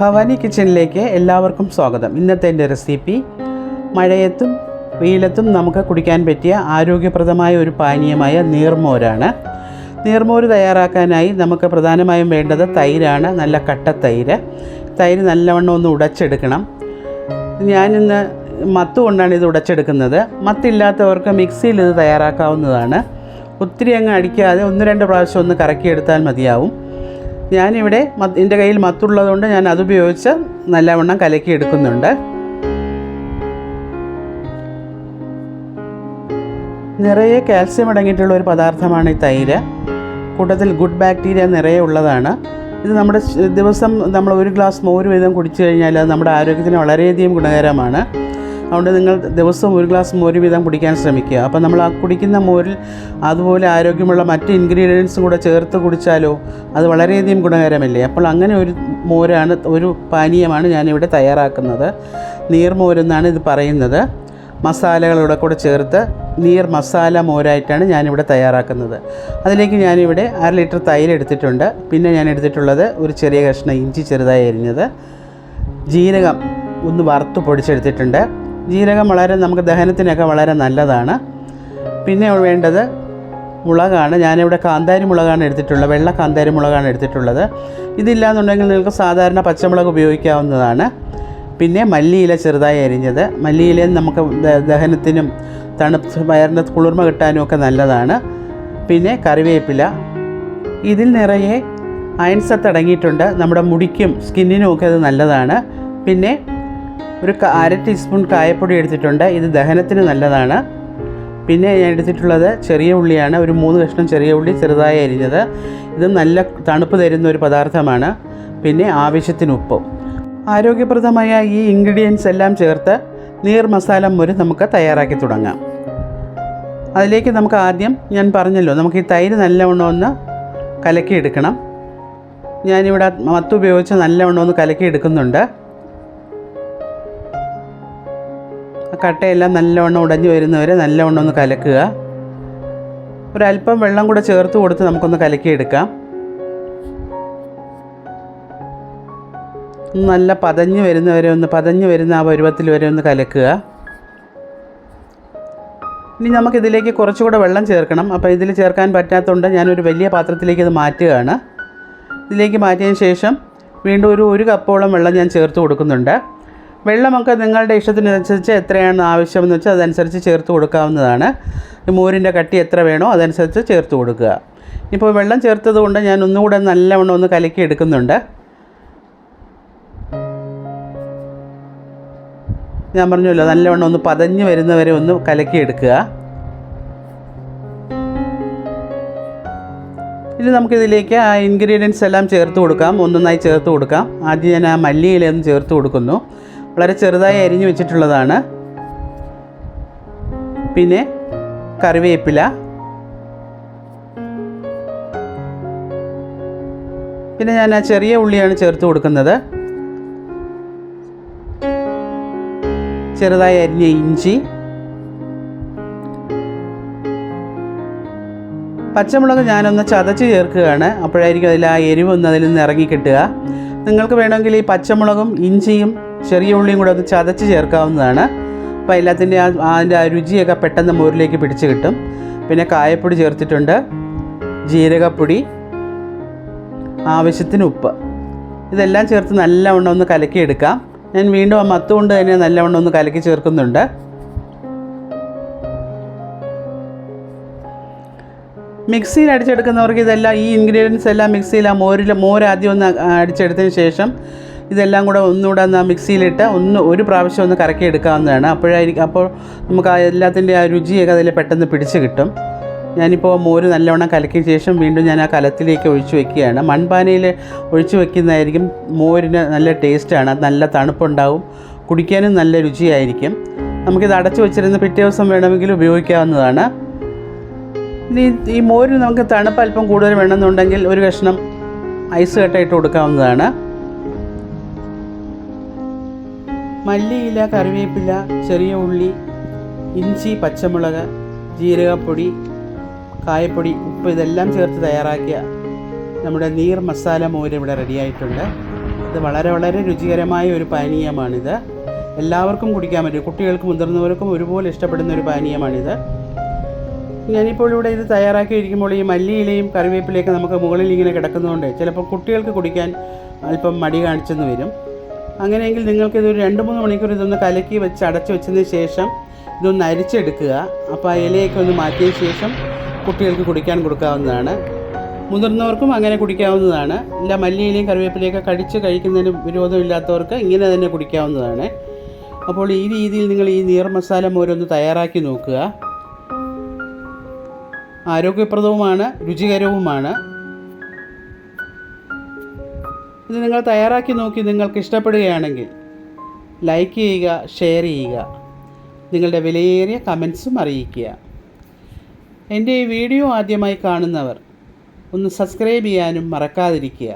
ഭവാനി കിച്ചണിലേക്ക് എല്ലാവർക്കും സ്വാഗതം. ഇന്നത്തെ എന്റെ റെസിപ്പി മഴയത്തും വെയിലത്തും നമുക്ക് കുടിക്കാൻ പറ്റിയ ആരോഗ്യപ്രദമായ ഒരു പാനീയമായ നീർമോരാണ്. നീർമോര് തയ്യാറാക്കാനായി നമുക്ക് പ്രധാനമായും വേണ്ടത് തൈരാണ് നല്ല കട്ട തൈര്. തൈര് നല്ലവണ്ണം ഒന്ന് ഉടച്ചെടുക്കണം. ഞാനിന്ന് മത്ത് കൊണ്ടാണ് ഇത് ഉടച്ചെടുക്കുന്നത്. മത്തില്ലാത്തവർക്ക് മിക്സിയിൽ ഇത് തയ്യാറാക്കാവുന്നതാണ്. ഒത്തിരി അങ്ങ് അടിക്കാതെ ഒന്ന് രണ്ട് പ്രാവശ്യം ഒന്ന് കറക്കിയെടുത്താൽ മതിയാവും. ഞാനിവിടെ എന്റെ കയ്യിൽ മത്തുള്ളതുകൊണ്ട് ഞാൻ അതുപയോഗിച്ച് നല്ലവണ്ണം കലക്കി എടുക്കുന്നുണ്ട്. നിറയെ കാൽസ്യം അടങ്ങിയിട്ടുള്ള ഒരു പദാർത്ഥമാണ് ഈ തൈര്. കൂട്ടത്തിൽ ഗുഡ് ബാക്ടീരിയ നിറയെ ഉള്ളതാണ്. ഇത് നമ്മുടെ ദിവസം നമ്മൾ ഒരു ഗ്ലാസ് മോര് വീതം കുടിച്ചു കഴിഞ്ഞാൽ അത് നമ്മുടെ ആരോഗ്യത്തിന് വളരെയധികം ഗുണകരമാണ്. അതുകൊണ്ട് നിങ്ങൾ ദിവസവും ഒരു ഗ്ലാസ് മോര് വീതം കുടിക്കാൻ ശ്രമിക്കുക. അപ്പോൾ നമ്മൾ ആ കുടിക്കുന്ന മോരിൽ അതുപോലെ ആരോഗ്യമുള്ള മറ്റ് ഇൻഗ്രീഡിയൻസും കൂടെ ചേർത്ത് കുടിച്ചാലോ അത് വളരെയധികം ഗുണകരമല്ലേ? അപ്പോൾ അങ്ങനെ ഒരു മോരാണ് ഒരു പാനീയമാണ് ഞാനിവിടെ തയ്യാറാക്കുന്നത്. നീർമോരെന്നാണ് ഇത് പറയുന്നത്. മസാലകളോടെ കൂടെ ചേർത്ത് നീർ മസാല മോരായിട്ടാണ് ഞാനിവിടെ തയ്യാറാക്കുന്നത്. അതിലേക്ക് ഞാനിവിടെ അര ലിറ്റർ തൈര് എടുത്തിട്ടുണ്ട്. പിന്നെ ഞാൻ എടുത്തിട്ടുള്ളത് ഒരു ചെറിയ കഷ്ണം ഇഞ്ചി ചെറുതായി അരിഞ്ഞത്. ജീരകം ഒന്ന് വറുത്ത് പൊടിച്ചെടുത്തിട്ടുണ്ട്. ജീരകം വളരെ നമുക്ക് ദഹനത്തിനൊക്കെ വളരെ നല്ലതാണ്. പിന്നെ വേണ്ടത് മുളകാണ്. ഞാനിവിടെ കാന്താരി മുളകാണ് എടുത്തിട്ടുള്ളത്. വെള്ള കാന്താരി മുളകാണ് എടുത്തിട്ടുള്ളത്. ഇതില്ലാന്നുണ്ടെങ്കിൽ നിങ്ങൾക്ക് സാധാരണ പച്ചമുളക് ഉപയോഗിക്കാവുന്നതാണ്. പിന്നെ മല്ലിയില ചെറുതായി അരിഞ്ഞത്. മല്ലിയില നമുക്ക് ദഹനത്തിനും തണുപ്പ് വയറിന്റെ കുളിർമ കിട്ടാനും ഒക്കെ നല്ലതാണ്. പിന്നെ കറിവേപ്പില. ഇതിൽ നിറയെ അയൺസത്ത് അടങ്ങിയിട്ടുണ്ട്. നമ്മുടെ മുടിക്കും സ്കിന്നിനും ഒക്കെ അത് നല്ലതാണ്. പിന്നെ ഒരു അര ടീസ്പൂൺ കായപ്പൊടി എടുത്തിട്ടുണ്ട്. ഇത് ദഹനത്തിന് നല്ലതാണ്. പിന്നെ ഞാൻ എടുത്തിട്ടുള്ളത് ചെറിയ ഉള്ളിയാണ്. ഒരു മൂന്ന് കഷ്ണം ചെറിയ ഉള്ളി ചെറുതായി അരിഞ്ഞത്. ഇത് നല്ല തണുപ്പ് തരുന്ന ഒരു പദാർത്ഥമാണ്. പിന്നെ ആവശ്യത്തിന് ഉപ്പ്. ആരോഗ്യപ്രദമായ ഈ ഇൻഗ്രീഡിയൻസ് എല്ലാം ചേർത്ത് നീർ മസാല മുരി നമുക്ക് തയ്യാറാക്കി തുടങ്ങാം. അതിലേക്ക് നമുക്ക് ആദ്യം ഞാൻ പറഞ്ഞല്ലോ നമുക്ക് ഈ തൈര് നല്ലവണ്ണം ഒന്ന് കലക്കിയെടുക്കണം. ഞാനിവിടെ മത്ത് ഉപയോഗിച്ച് നല്ലവണ്ണം ഒന്ന് കലക്കി കട്ടയെല്ലാം നല്ലവണ്ണം ഉടഞ്ഞു വരുന്നവരെ നല്ലവണ്ണം ഒന്ന് കലക്കുക. ഒരല്പം വെള്ളം കൂടെ ചേർത്ത് കൊടുത്ത് നമുക്കൊന്ന് കലക്കിയെടുക്കാം. നല്ല പതഞ്ഞ് വരുന്നവരെ ഒന്ന് പതഞ്ഞു വരുന്ന ആ പരുവത്തിൽ വരെ ഒന്ന് കലക്കുക. ഇനി നമുക്കിതിലേക്ക് കുറച്ചുകൂടെ വെള്ളം ചേർക്കണം. അപ്പോൾ ഇതിൽ ചേർക്കാൻ പറ്റാത്തതുകൊണ്ട് ഞാനൊരു വലിയ പാത്രത്തിലേക്ക് ഇത് മാറ്റുകയാണ്. ഇതിലേക്ക് മാറ്റിയതിന് ശേഷം വീണ്ടും ഒരു ഒരു കപ്പോളം വെള്ളം ഞാൻ ചേർത്ത് കൊടുക്കുന്നുണ്ട്. വെള്ളമൊക്കെ നിങ്ങളുടെ ഇഷ്ടത്തിനനുസരിച്ച് എത്രയാണ് ആവശ്യമെന്ന് വെച്ചാൽ അതനുസരിച്ച് ചേർത്ത് കൊടുക്കാവുന്നതാണ്. മോരിന്റെ കട്ടി എത്ര വേണോ അതനുസരിച്ച് ചേർത്ത് കൊടുക്കുക. ഇപ്പോൾ വെള്ളം ചേർത്തത് കൊണ്ട് ഞാൻ ഒന്നുകൂടെ നല്ലവണ്ണം ഒന്ന് കലക്കി എടുക്കുന്നുണ്ട്. ഞാൻ പറഞ്ഞല്ലോ നല്ലവണ്ണം ഒന്ന് പതഞ്ഞ് വരുന്നവരെ ഒന്ന് കലക്കി എടുക്കുക. ഇനി നമുക്കിതിലേക്ക് ആ ഇൻഗ്രീഡിയൻസ് എല്ലാം ചേർത്ത് കൊടുക്കാം. ഒന്നൊന്നായി ചേർത്ത് കൊടുക്കാം. ആദ്യം ഞാൻ ആ മല്ലിയിലൊന്ന് ചേർത്ത് കൊടുക്കുന്നു. വളരെ ചെറുതായി അരിഞ്ഞു വെച്ചിട്ടുള്ളതാണ്. പിന്നെ കറിവേപ്പില. പിന്നെ ഞാൻ ആ ചെറിയ ഉള്ളിയാണ് ചേർത്ത് കൊടുക്കുന്നത്. ചെറുതായി അരിഞ്ഞ ഇഞ്ചി. പച്ചമുളക് ഞാനൊന്ന് ചതച്ച് ചേർക്കുകയാണ്. അപ്പോഴായിരിക്കും അതിൽ ആ എരിവൊന്ന് അതിൽ നിന്ന് ഇറങ്ങി കിട്ടുക. നിങ്ങൾക്ക് വേണമെങ്കിൽ ഈ പച്ചമുളകും ഇഞ്ചിയും ചെറിയ ഉള്ളിയും കൂടെ ഒന്ന് ചതച്ച് ചേർക്കാവുന്നതാണ്. അപ്പോൾ എല്ലാത്തിന്റെ ആ അതിന്റെ ആ രുചിയൊക്കെ പെട്ടെന്ന് മോരിലേക്ക് പിടിച്ച് കിട്ടും. പിന്നെ കായപ്പൊടി ചേർത്തിട്ടുണ്ട്. ജീരകപ്പൊടി ആവശ്യത്തിന് ഉപ്പ്. ഇതെല്ലാം ചേർത്ത് നല്ലവണ്ണം ഒന്ന് കലക്കിയെടുക്കാം. ഞാൻ വീണ്ടും ആ മത്തുകൊണ്ട് തന്നെ നല്ലവണ്ണം ഒന്ന് കലക്കി ചേർക്കുന്നുണ്ട്. മിക്സിയിൽ അടിച്ചെടുക്കുന്നവർക്ക് ഇതെല്ലാം ഈ ഇൻഗ്രീഡിയൻസ് എല്ലാം മിക്സിയിൽ ആ മോരിൽ മോര് ആദ്യം ഒന്ന് അടിച്ചെടുത്തതിന് ശേഷം ഇതെല്ലാം കൂടെ ഒന്നുകൂടെ ഒന്ന് മിക്സിയിലിട്ട് ഒന്ന് ഒരു പ്രാവശ്യം ഒന്ന് കറക്കി എടുക്കാവുന്നതാണ്. അപ്പോഴായിരിക്കും അപ്പോൾ നമുക്ക് ആ എല്ലാത്തിന്റെ ആ രുചിയൊക്കെ അതിൽ പെട്ടെന്ന് പിടിച്ച് കിട്ടും. ഞാനിപ്പോൾ മോര് നല്ലവണ്ണം കലക്കിയ ശേഷം വീണ്ടും ഞാൻ ആ കലത്തിലേക്ക് ഒഴിച്ചു വെക്കുകയാണ്. മൺപാനയിൽ ഒഴിച്ചു വെക്കുന്നതായിരിക്കും മോരിന് നല്ല ടേസ്റ്റാണ്. നല്ല തണുപ്പുണ്ടാവും. കുടിക്കാനും നല്ല രുചിയായിരിക്കും. നമുക്കിത് അടച്ചു വെച്ചിരുന്ന് പിറ്റേ ദിവസം വേണമെങ്കിൽ ഉപയോഗിക്കാവുന്നതാണ്. ഇനി ഈ മോരിന് നമുക്ക് തണുപ്പ് അല്പം കൂടുതൽ വേണമെന്നുണ്ടെങ്കിൽ ഒരു കഷ്ണം ഐസ് കട്ടായിട്ട് കൊടുക്കാവുന്നതാണ്. മല്ലിയില കറിവേപ്പില ചെറിയ ഉള്ളി ഇഞ്ചി പച്ചമുളക് ജീരകപ്പൊടി കായപ്പൊടി ഉപ്പ് ഇതെല്ലാം ചേർത്ത് തയ്യാറാക്കിയ നമ്മുടെ നീർ മസാല മോര് ഇവിടെ റെഡിയായിട്ടുണ്ട് ഇത് വളരെ വളരെ രുചികരമായ ഒരു പാനീയമാണിത്. എല്ലാവർക്കും കുടിക്കാൻ പറ്റും. കുട്ടികൾക്കും മുതിർന്നവർക്കും ഒരുപോലെ ഇഷ്ടപ്പെടുന്ന ഒരു പാനീയമാണിത്. ഞാനിപ്പോൾ ഇവിടെ ഇത് തയ്യാറാക്കി ഇരിക്കുമ്പോൾ ഈ മല്ലിയിലയും കറിവേപ്പിലയൊക്കെ നമുക്ക് മുകളിൽ ഇങ്ങനെ കിടക്കുന്നതുകൊണ്ട് ചിലപ്പോൾ കുട്ടികൾക്ക് കുടിക്കാൻ അല്പം മടി കാണിച്ചെന്ന് വരും. അങ്ങനെയെങ്കിൽ നിങ്ങൾക്കിതൊരു രണ്ട് മൂന്ന് മണിക്കൂർ ഇതൊന്ന് കലക്കി വെച്ച് അടച്ചു വെച്ചതിന് ശേഷം ഇതൊന്ന് അരിച്ചെടുക്കുക. അപ്പോൾ ആ ഇലയൊക്കെ ഒന്ന് മാറ്റിയ ശേഷം കുട്ടികൾക്ക് കുടിക്കാൻ കൊടുക്കാവുന്നതാണ്. മുതിർന്നവർക്കും അങ്ങനെ കുടിക്കാവുന്നതാണ്. ഇല്ല മല്ലിയിലയും കറിവേപ്പിലയൊക്കെ കടിച്ച് കഴിക്കുന്നതിന് വിരോധമില്ലാത്തവർക്ക് ഇങ്ങനെ തന്നെ കുടിക്കാവുന്നതാണ്. അപ്പോൾ ഈ രീതിയിൽ നിങ്ങൾ ഈ നീർ മസാല മോരൊന്ന് തയ്യാറാക്കി നോക്കുക. ആരോഗ്യപ്രദവുമാണ് രുചികരവുമാണ്. ഇത് നിങ്ങൾ തയ്യാറാക്കി നോക്കി നിങ്ങൾക്ക് ഇഷ്ടപ്പെടുകയാണെങ്കിൽ ലൈക്ക് ചെയ്യുക ഷെയർ ചെയ്യുക. നിങ്ങളുടെ വിലയേറിയ കമൻസും അറിയിക്കുക. എന്റെ ഈ വീഡിയോ ആദ്യമായി കാണുന്നവർ ഒന്ന് സബ്സ്ക്രൈബ് ചെയ്യാനും മറക്കാതിരിക്കുക.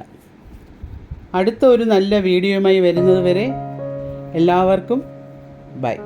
അടുത്ത ഒരു നല്ല വീഡിയോയുമായി വരുന്നതുവരെ എല്ലാവർക്കും ബൈ